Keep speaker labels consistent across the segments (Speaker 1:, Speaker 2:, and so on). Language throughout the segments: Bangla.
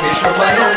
Speaker 1: কেশবায়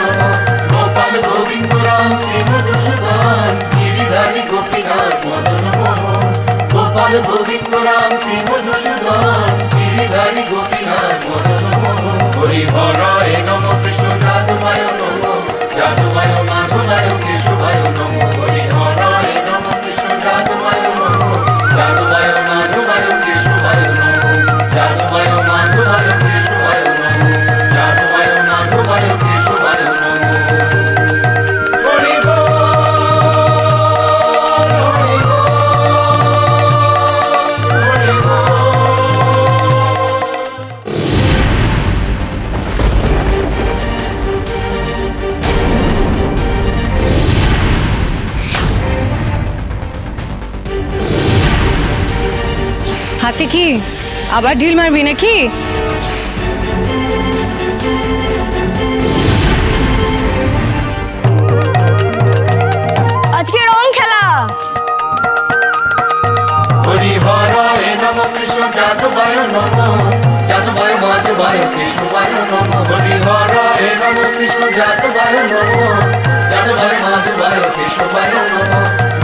Speaker 2: আবার ঢিল মারবি নাকি?
Speaker 3: আজকে খেলা।
Speaker 1: কৃষ্ণ নম।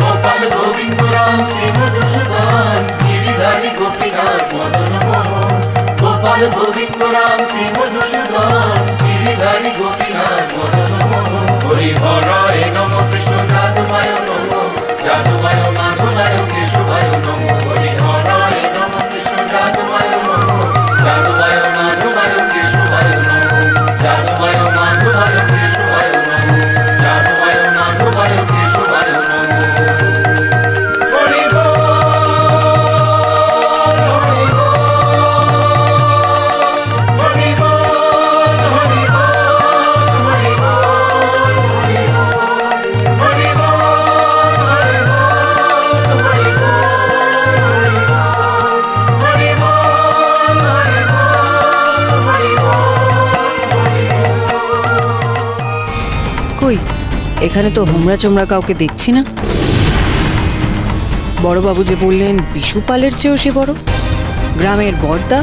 Speaker 1: গোপাল গোবিন্দ রাম শ্রী মধুসূদন গিরিধারী গোপীনাথ মদন মোহন গোপাল গোবিন্দ রাম শ্রী মধুসূদন। গিরিধারী গোপীনাথ মদন মোহন হরি হরায় নম, কৃষ্ণ যাদবায় নম। যাদবায় মাধবায় কেশবায়
Speaker 2: এখানে তো হোমরা চোমরা কাউকে দেখছি না। বড়বাবু যে বললেন বিশুপালের চেয়েও সে বড়? গ্রামের বর্দা?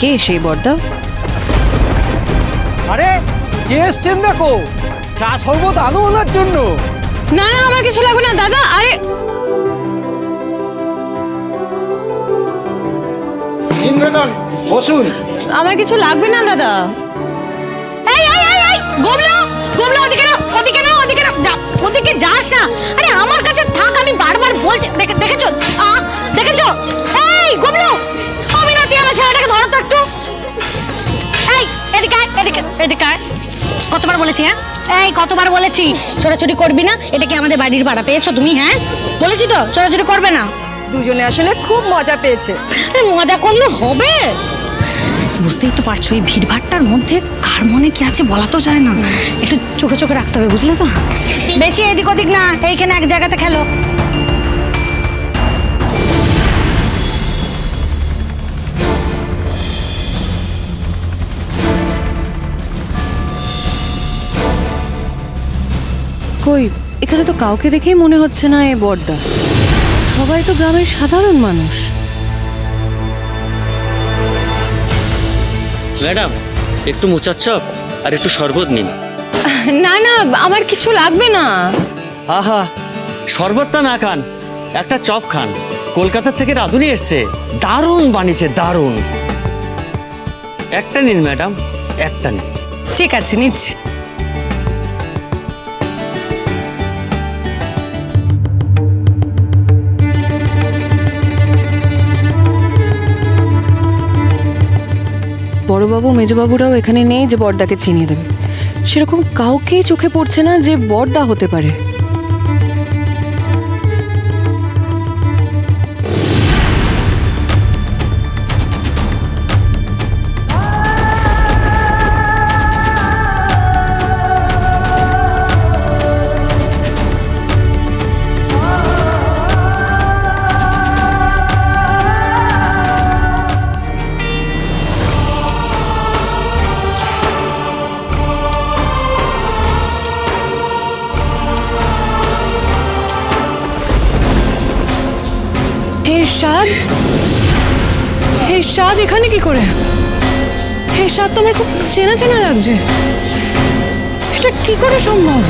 Speaker 2: কে সেই বর্দা?
Speaker 4: আরে কে এসছেন দেখো? চা শরবত আনো ওনার জন্য।
Speaker 2: না না আমার কিছু লাগবে না দাদা আরে
Speaker 4: ইন্দ্রনন বসুন।
Speaker 2: আমার কিছু লাগবে না দাদা।
Speaker 3: এই এই এই এই গোবলো গোবলো ওদিকে না ওদিকে না ওদিকে না যা ওদিকে যাস না। আরে আমার কাছে থাক আমি বারবার বলছি দেখে দেখেছ? আ দেখেছ? এই গোবলো অমিনতি আমার ছেলেটাকে ধরো তো একটু। এই এদিকে আয়, এদিকে এদিকে আয়। কতবার বলেছি হ্যাঁ? এই কতবার বলেছি। ছোটাছুটি করবি না এটা কি আমাদের বাড়ির ভাড়া পেয়েছ তুমি হ্যাঁ? বলেছি তো ছোটাছুটি করবে না।
Speaker 5: দুজনে আসলে খুব মজা পেয়েছে।
Speaker 3: আরে মজা করলে হবে।
Speaker 6: বুঝতেই তো পারছ এই ভিড়ভাট্টার মধ্যে কার মনে কি আছে বলা তো যায় না। একটু চোখে চোখে রাখতে হবে বুঝলে তো?
Speaker 3: বেশি এদিক ওদিক না এইখানে এক জায়গাতে খেলো।
Speaker 2: কই এখানে তো কাউকে দেখেই মনে হচ্ছে না এ বর্দা। সবাই তো গ্রামের সাধারণ মানুষ।
Speaker 7: ম্যাডাম একটু মোচার চপ আর একটু শরবত নিন।
Speaker 2: না না আমার কিছু লাগবে না।
Speaker 7: আহা শরবতটা না খান একটা চপ খান। কলকাতা থেকে রাঁধুনি এসছে। দারুণ বানিয়েছে দারুণ। একটা নিন ম্যাডাম একটা নিন।
Speaker 2: ঠিক আছে নিচ্ছি। বড়বাবু মেজবাবুরাও এখানে নেই যে বর্দাকে চিনিয়ে দেবে। সেরকম কাউকেই চোখে পড়ছে না যে বর্দা হতে পারে। সাদ এখানে কি করে? হে সাদ তো আমার খুব চেনা চেনা লাগছে। এটা কি করে সম্ভব?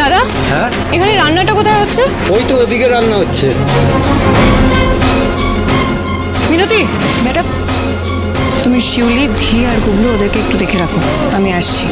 Speaker 2: দাদা
Speaker 4: হ্যাঁ?
Speaker 2: এখানে রান্নাটা কোথায় হচ্ছে?
Speaker 4: ওই তো ওদিকে রান্না হচ্ছে।
Speaker 2: মিনতি ম্যাডাম তুমি শিউলি ধি আর গুবলু ওদেরকে একটু দেখে রাখো। আমি আসছি।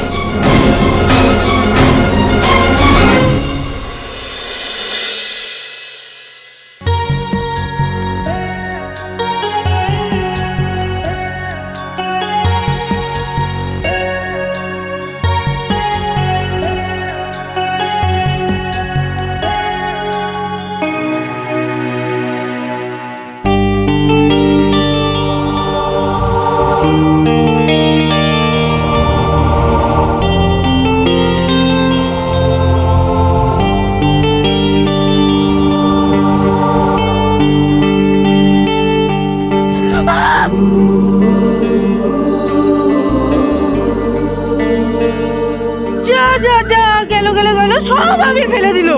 Speaker 5: যা যা গেল গেল গেল সব আমি ফেলে দিল।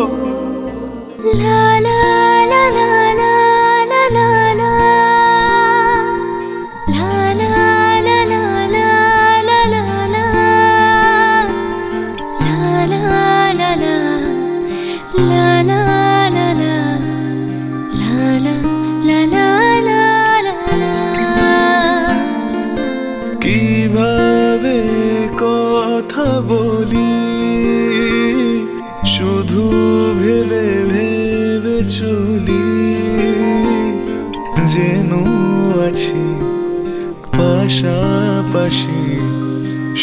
Speaker 8: কীভাবে যেন আছি পাশাপাশি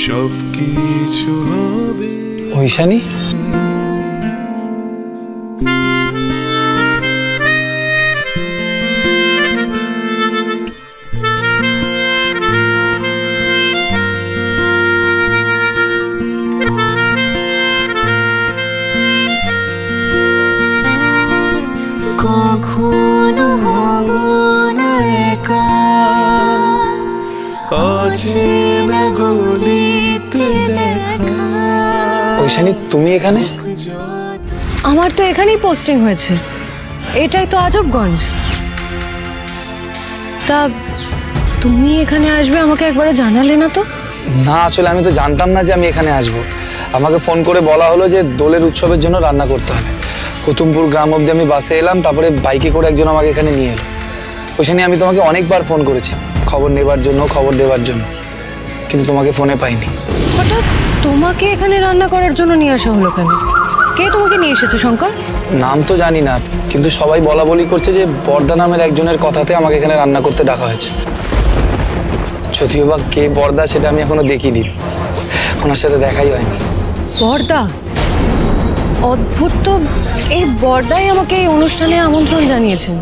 Speaker 8: সব কিছু হবে।
Speaker 9: ঐশানী? ঐশানী তুমি এখানে?
Speaker 2: আমার তো এখানেই পোস্টিং হয়েছে। এটাই তো আজবগঞ্জ। তা তুমি এখানে আসবে আমাকে একবারও জানালে না তো?
Speaker 9: না আসলে আমি তো জানতাম না যে আমি এখানে আসব। আমাকে ফোন করে বলা হলো যে দোলের উৎসবের জন্য রান্না করতে হবে। কুতুমপুর গ্রাম অবধি আমি বাসে এলাম তারপরে বাইকে করে একজন আমাকে এখানে নিয়ে এলো। ওইখানে আমি তোমাকে অনেকবার ফোন করেছি। খবর নেবার জন্য খবর দেওয়ার জন্য। কিন্তু তোমাকে ফোনে পাইনি।
Speaker 2: হঠাৎ তোমাকে এখানে রান্না করার জন্য নিয়ে আসা হলো কেন? কে তোমাকে নিয়ে এসেছে শঙ্কর?
Speaker 9: নাম তো জানি না কিন্তু সবাই বলা বলি করছে যে বর্দা নামের একজনের কথাতে আমাকে এখানে রান্না করতে ডাকা হয়েছে। যদিও বা কে বর্দা সেটা আমি এখনও দেখিনি। ওনার সাথে দেখাই হয়নি।
Speaker 2: বর্দা? অদ্ভুত তো এই বর্দাই আমাকে এই অনুষ্ঠানে আমন্ত্রণ জানিয়েছেন।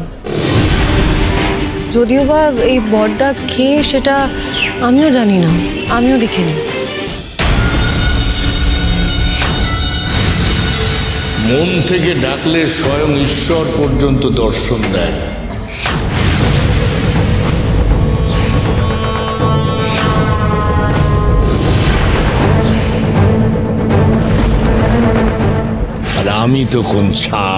Speaker 2: যদিও বা এই বর্দা খেয়ে সেটা আমিও জানি না আমিও দেখিনি।
Speaker 10: মন থেকে ডাকলে স্বয়ং ঈশ্বর পর্যন্ত দর্শন দেয়। আর আমি তখন কোন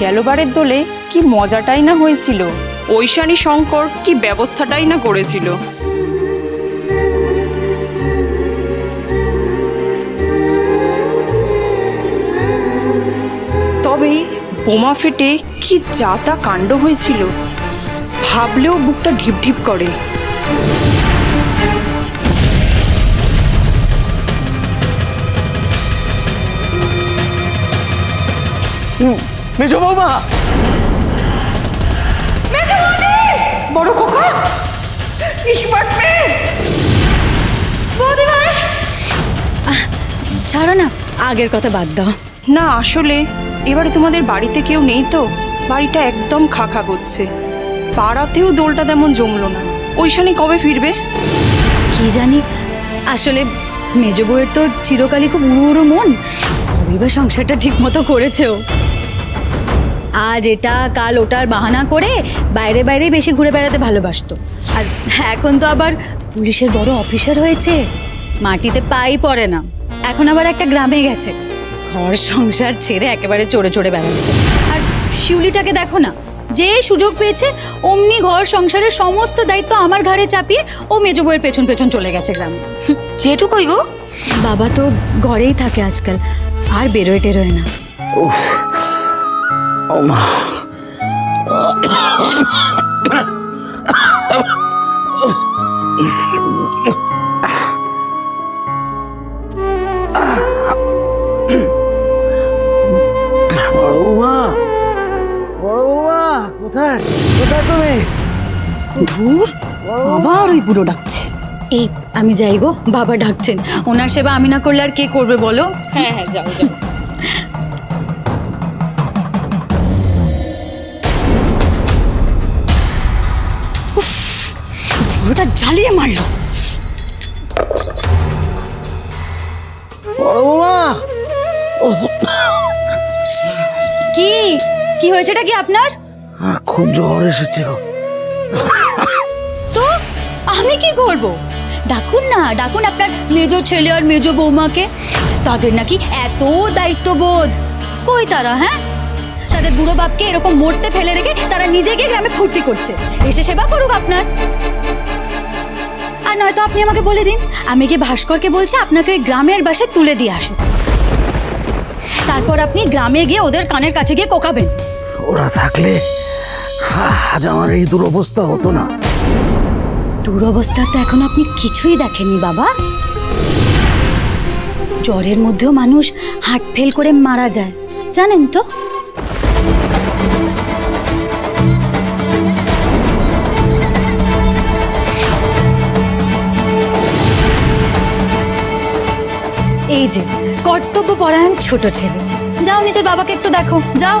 Speaker 5: গেলবারের দোলে কি মজাটাই না হয়েছিল? ঐশানী শঙ্কর কি ব্যবস্থাটাই না করেছিল? তবে বোমা ফেটে কি যাতা কাণ্ড হয়েছিল, ভাবলেও বুকটা ঢিপ ঢিপ করে।
Speaker 11: মেজো বৌমা!
Speaker 3: বড় খোকা! স্মার্ট মেয়ে বৌদিমা
Speaker 2: ছাড়ো না আগের কথা বাদ দাও।
Speaker 5: না আসলে এবারে তোমাদের বাড়িতে কেউ নেই তো? বাড়িটা একদম খা খা করছে। পাড়াতেও দোলটা তেমন জমলো না। ওইখানে কবে ফিরবে?
Speaker 6: কি জানি আসলে মেজ বউয়ের তো চিরকালই খুব উড়ু উড়ু মন। কবেই বা সংসারটা ঠিক মতো করেছেও। আজ এটা কাল ওটার বাহানা করে বাইরে বাইরে বেশি ঘুরে বেড়াতে ভালোবাসতো। আর এখন তো আবার পুলিশের বড় অফিসার হয়েছে। মাটিতে পাই পড়ে না। এখন আবার একটা গ্রামে গেছে। ঘর সংসার ছেড়ে একেবারে চড়ে চড়ে বেড়াচ্ছে। আর শিউলিটাকে দেখো না যে সুযোগ পেয়েছে অমনি ঘর সংসারের সমস্ত দায়িত্ব আমার ঘাড়ে চাপিয়ে ও মেজ বউয়ের পেছন পেছন চলে গেছে গ্রামে।
Speaker 5: যেটু কই গো।
Speaker 6: বাবা তো ঘরেই থাকে আজকাল আর বেরোয় টেরোয় না।
Speaker 11: ও বৌমা বৌমা কোথায়? কোথায় তুমি?
Speaker 6: ধুর আবার ওই বুড়ো ডাকছে। এই আমি যাই গো বাবা ডাকছেন। ওনার সেবা আমি না করলে আর কে করবে বলো?
Speaker 5: হ্যাঁ হ্যাঁ যাও যাও।
Speaker 6: জ্বালিয়ে মারলো। কি? কি হয়েছেটা কি আপনার?
Speaker 11: খুব জ্বর এসেছে
Speaker 6: তো আমি কি করব? ডাকুন না ডাকুন আপনার মেজো ছেলে আর মেজো বৌমাকে। তাদের নাকি এত দায়িত্ববোধ। কই তারা হ্যাঁ? তাদের বুড়ো বাপকে এরকম মরতে ফেলে রেখে তারা নিজে গিয়ে গ্রামে ফুর্তি করছে। এসে সেবা করুক আপনার। আর নয়তো আপনি আমাকে বলে দিন। আমি কি ভাস্করকে বলছি আপনাকে ওই গ্রামের বাসে তুলে দিয়ে আসুক তারপর আপনি গ্রামে গিয়ে ওদের কানের কাছে গিয়ে কোকাবেন।
Speaker 11: ওরা থাকলে আজ আমার এই দুরবস্থা হতো না।
Speaker 6: দুরবস্থার তো এখন আপনি কিছুই দেখেননি বাবা। জ্বরের মধ্যেও মানুষ হার্ট ফেল করে মারা যায়। জানেন তো? এই যে কর্তব্য পরায়ণ ছোট ছেলে। যাও নিজের বাবাকে একটু দেখো, যাও।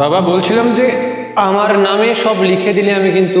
Speaker 4: বাবা, বলছিলাম যে আমার নামে সব লিখে দিলে আমি কিন্তু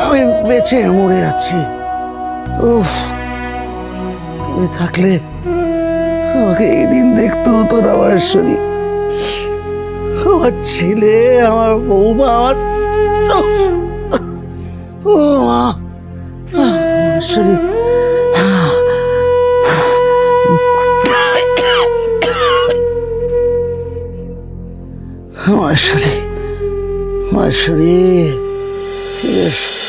Speaker 11: আমি বেঁচে মরে আছি। তুমি থাকলে আমাকে এই দিন দেখতে হতো না ঐশ্বরী আমার ছেলে, আমার বৌমা, আমার! ও মা। ঐশ্বরী ঐশ্বরী ঐশ্বরী ফিরে এসো।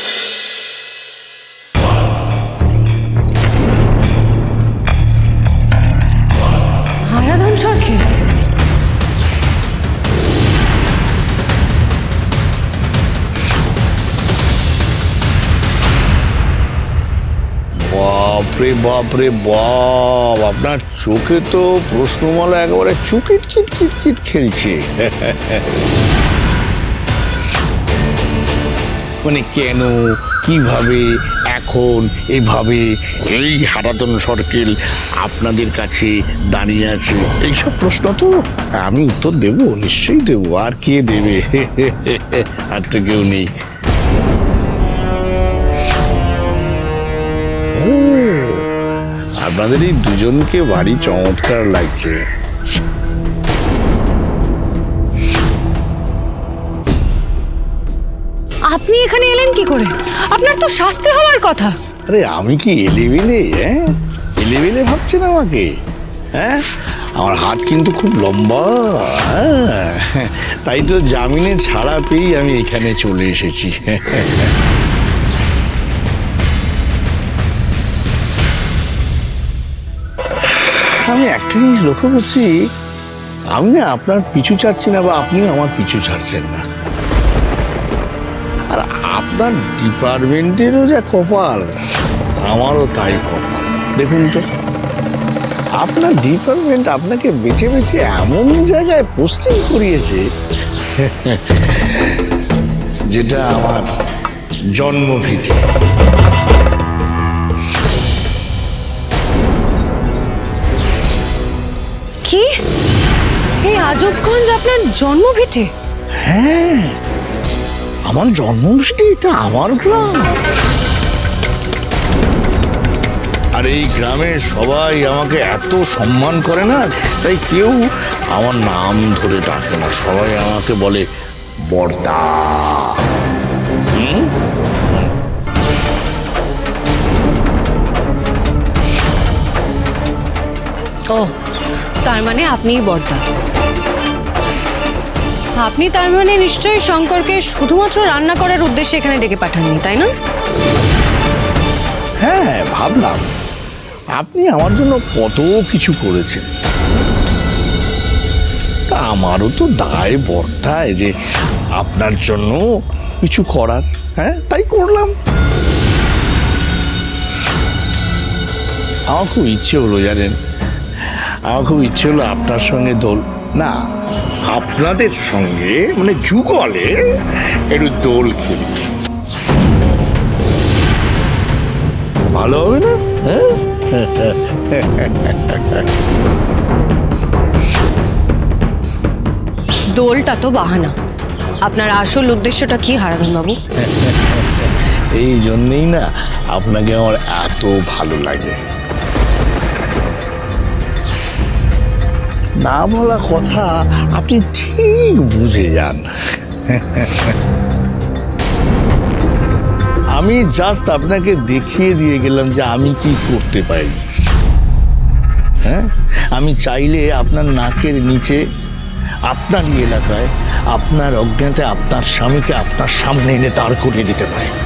Speaker 10: বাপরে বাপরে, বাপ। আপনার চোখে তো প্রশ্নমালা একেবারে চুকিট, কিট কিট কিট খেলছে। মানে কেন, কীভাবে, এখন, এভাবে এই হারাতন সর্কেল আপনাদের কাছে দাঁড়িয়ে আছে? এইসব প্রশ্ন তো আমি উত্তর দেব, নিশ্চয়ই দেবো। আর কে দেবে? আর তো কেউ নেই। আপনাদের এই দুজনকে বাড়ি চমৎকার লাগছে।
Speaker 2: আপনি এখানে এলেন কি করে? আপনার তো শাস্তি হওয়ার কথা।
Speaker 10: আরে আমি কি এলেবেলে হ্যাঁ? এলেবেলে ভাবছেন আমাকে? হ্যাঁ? আমার হাত কিন্তু খুব লম্বা হ্যাঁ? তাই তো জামিনে ছাড়া পেয়েই আমি এখানে চলে এসেছি। একটা জিনিস লক্ষ্য করছি আমি না আপনার পিছু ছাড়ছি না বা আপনি আমার পিছু ছাড়ছেন না। আর আপনার ডিপার্টমেন্টেরও যা কপাল, আমারও তাই কপাল। দেখুন তো, আপনার ডিপার্টমেন্ট আপনাকে বেছে বেছে এমন জায়গায় পোস্টিং করিয়েছে, যেটা আমার জন্মভিটে
Speaker 2: কি? এই আজবগঞ্জ আপনার জন্মভিটে?
Speaker 10: হ্যাঁ আমার জন্মভূমি এটা আমার গ্রাম। আর এই গ্রামের সবাই আমাকে এত সম্মান করে না তাই কেউ আমার নাম ধরে ডাকে না। সবাই আমাকে বলে বর্দা। হুম?
Speaker 2: ও তার মানে আপনিই বর্দা। আপনি তার মানে নিশ্চয়ই শঙ্করকে শুধুমাত্র রান্না করার উদ্দেশ্যে এখানে ডেকে পাঠাননি, তাই না?
Speaker 10: হ্যাঁ ভাবলাম। আপনি আমার জন্য কত কিছু করেছেন। তা আমারও তো দায় বর্তায় যে আপনার জন্য কিছু করার। হ্যাঁ তাই করলাম। আমার খুব ইচ্ছে হলো জানেন আমার খুব ইচ্ছে হলো আপনার সঙ্গে দোল। না আপনাদের সঙ্গে মানে যুগলে একটু দোল খেলতে ভালো হবে না? হ্যাঁ?
Speaker 2: দোলটা তো বাহানা। আপনার আসল উদ্দেশ্যটা কি হারাধন বাবু?
Speaker 10: এই জন্যেই না আপনাকে আমার এত ভালো লাগে। না বলা কথা আপনি ঠিক বুঝে যান। আমি জাস্ট আপনাকে দেখিয়ে দিয়ে গেলাম যে আমি কি করতে পারি। হ্যাঁ? আমি চাইলে আপনার নাকের নিচে, আপনার এলাকায়, আপনার অজ্ঞাতে আপনার স্বামীকে আপনার সামনে এনে দাঁড় করিয়ে দিতে পারি।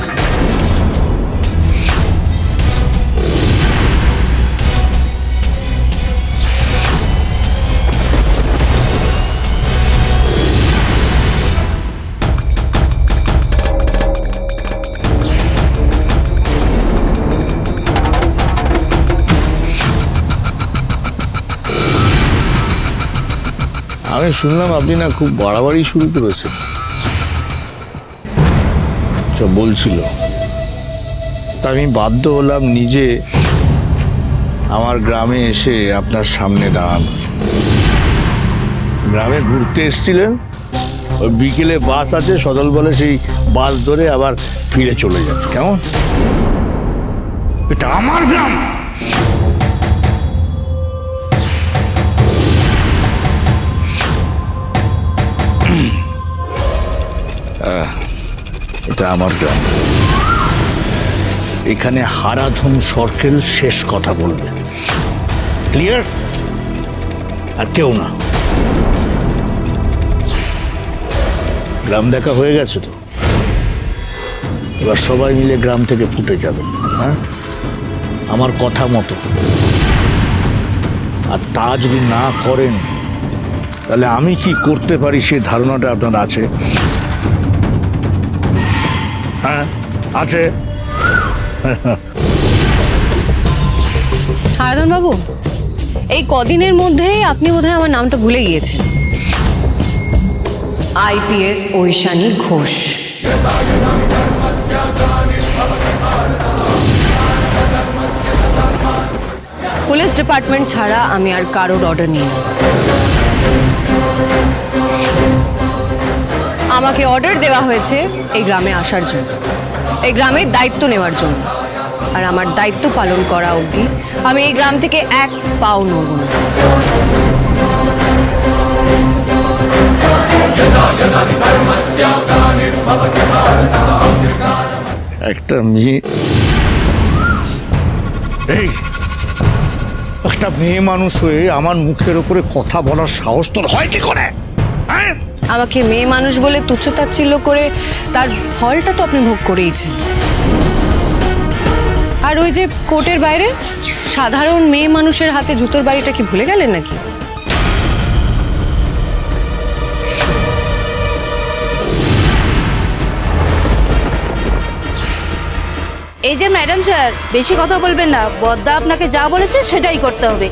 Speaker 10: আমি শুনলাম আপনি না খুব বাড়াবাড়ি শুরু করেছেন। চ বলছিল। তা আমি বাধ্য হলাম নিজে আমার গ্রামে এসে আপনার সামনে দাঁড়ান। গ্রামে ঘুরতে এসেছিলেন, ওই বিকেলে বাস আছে সদল বলে সেই বাস ধরে আবার ফিরে চলে যান। কেমন? এটা আমার গ্রাম! এটা আমার গ্রাম। এখানে হারাধন সরকেল শেষ কথা বলবে। ক্লিয়ার আর কেউ না। গ্রাম দেখা হয়ে গেছে তো। এবার সবাই মিলে গ্রাম থেকে ফুটে যাবে হ্যাঁ? আমার কথা মতো। আর তা যদি না করেন, তাহলে আমি কি করতে পারি সেই ধারণাটা আপনার আছে? হ্যাঁ আছে।
Speaker 2: হারাধন বাবু এই কদিনের মধ্যেই আপনি বোধহয় আমার নামটা ভুলে গিয়েছেন। IPS Aishani Ghosh. Police department ছাড়া আমি আর কারোর অর্ডার নিই না আমাকে অর্ডার দেওয়া হয়েছে এই গ্রামে আসার জন্য। এই গ্রামের দায়িত্ব নেওয়ার জন্য। আর আমার দায়িত্ব পালন করা অবধি আমি এই গ্রাম থেকে এক পাও নড়ব না।
Speaker 10: একটা মেয়ে। এই একটা মেয়ে মানুষ হয়ে আমার মুখের উপরে কথা বলার সাহস তোর হয় কি করে? হ্যাঁ?
Speaker 2: আমাকে মেয়ে মানুষ বলে তুচ্ছতাচ্ছিল্য করে, তার ফলটা তো আপনি ভোগ করেইছেন। আর ওই যে কোর্টের বাইরে, সাধারণ মেয়ে মানুষের হাতে জুতোর বাড়িটা কি ভুলে গেলেন নাকি?
Speaker 6: এই যে ম্যাডাম স্যার, বেশি কথা বলবেন না, বদ্দা আপনাকে যা বলেছে সেটাই করতে হবে।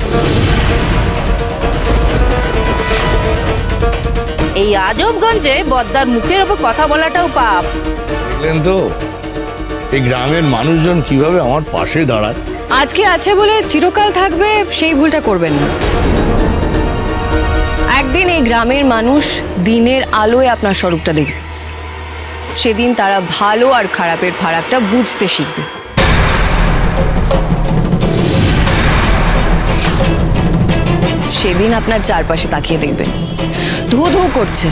Speaker 6: এই আজবগঞ্জে বদ্দার মুখের ওপর কথা বলাটাও পাপ।
Speaker 10: দেখলেন তো? এই গ্রামের মানুষজন কীভাবে আমার পাশে দাঁড়ায়?
Speaker 2: আজকে আছে বলে চিরকাল থাকবে সেই ভুলটা করবেন না। একদিন এই গ্রামের মানুষ দিনের আলোয় আপনার স্বরূপটা দেখবে। সেদিন তারা ভালো আর খারাপের ফারাকটা বুঝতে শিখবে। সেদিন আপনার চারপাশে তাকিয়ে দেখবেন। ধু ধু করছে।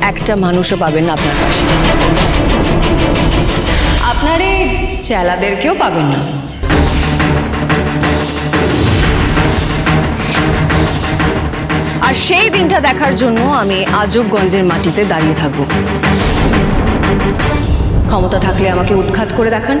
Speaker 2: একটা মানুষও পাবেন না আপনার পাশে। আপনার এই চেলাদেরকেও পাবেন না। আর সেই দিনটা দেখার জন্য আমি আজবগঞ্জের মাটিতে দাঁড়িয়ে থাকব। ক্ষমতা থাকলে আমাকে উৎখাত করে দেখান।